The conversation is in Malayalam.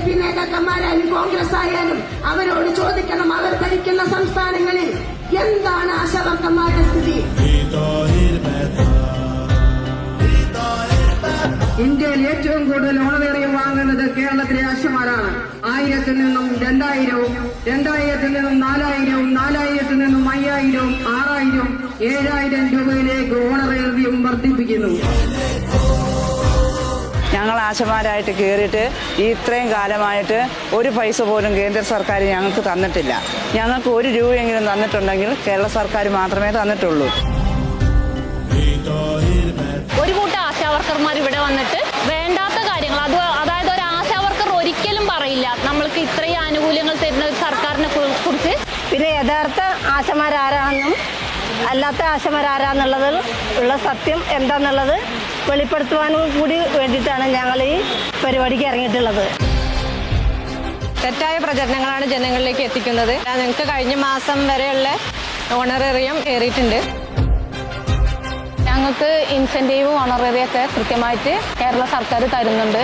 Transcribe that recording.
നേതാക്കന്മാരായാലും കോൺഗ്രസ് ആയാലും അവരോട് ചോദിക്കണം അവർ ഭരിക്കുന്ന സംസ്ഥാനങ്ങളിൽ എന്താണ് ആശാവർക്കന്മാരുടെ സ്ഥിതി? ഇന്ത്യയിൽ ഏറ്റവും കൂടുതൽ ഓണറേറിയം വാങ്ങുന്നത് കേരളത്തിലെ ആശമാരാണ്. ആയിരത്തിൽ നിന്നും രണ്ടായിരവും രണ്ടായിരത്തിൽ നിന്നും നാലായിരവും നാലായിരത്തിൽ നിന്നും അയ്യായിരവും ആറായിരവും ഏഴായിരം രൂപയിലേക്ക് ഓണറേറിയം വർദ്ധിപ്പിക്കുന്നു. ഞങ്ങൾ ആശമാരായിട്ട് കയറിയിട്ട് ഈ ഇത്രയും കാലമായിട്ട് ഒരു പൈസ പോലും കേന്ദ്ര സർക്കാർ ഞങ്ങൾക്ക് തന്നിട്ടില്ല. ഞങ്ങൾക്ക് ഒരു രൂപയെങ്കിലും തന്നിട്ടുണ്ടെങ്കിൽ കേരള സർക്കാർ മാത്രമേ തന്നിട്ടുള്ളൂ. ഒരു കൂട്ടം ആശാവർക്കർമാർ ഇവിടെ വന്നിട്ട് വേണ്ടാത്ത കാര്യങ്ങൾ അത് അതായത് ഒരു ആശാവർക്കർ ഒരിക്കലും പറയില്ല. നമ്മൾക്ക് ഇത്രയും ആനുകൂല്യങ്ങൾ തരുന്ന ഒരു സർക്കാരിനെ കുറിച്ച്. പിന്നെ യഥാർത്ഥ ആശമാരാരാണെന്നും അല്ലാത്ത ആശമാരാരാന്നുള്ളതിൽ ഉള്ള സത്യം എന്താന്നുള്ളത് വെളിപ്പെടുത്തുവാനും കൂടി വേണ്ടിയിട്ടാണ് ഞങ്ങൾ ഈ പരിപാടിക്ക് ഇറങ്ങിയിട്ടുള്ളത്. തെറ്റായ പ്രചരണങ്ങളാണ് ജനങ്ങളിലേക്ക് എത്തിക്കുന്നത്. ഞങ്ങൾക്ക് കഴിഞ്ഞ മാസം വരെയുള്ള ഓണറേറിയം ഏറിയിട്ടുണ്ട്. ഞങ്ങൾക്ക് ഇൻസെന്റീവും ഓണറേറിയൊക്കെ കൃത്യമായിട്ട് കേരള സർക്കാർ തരുന്നുണ്ട്.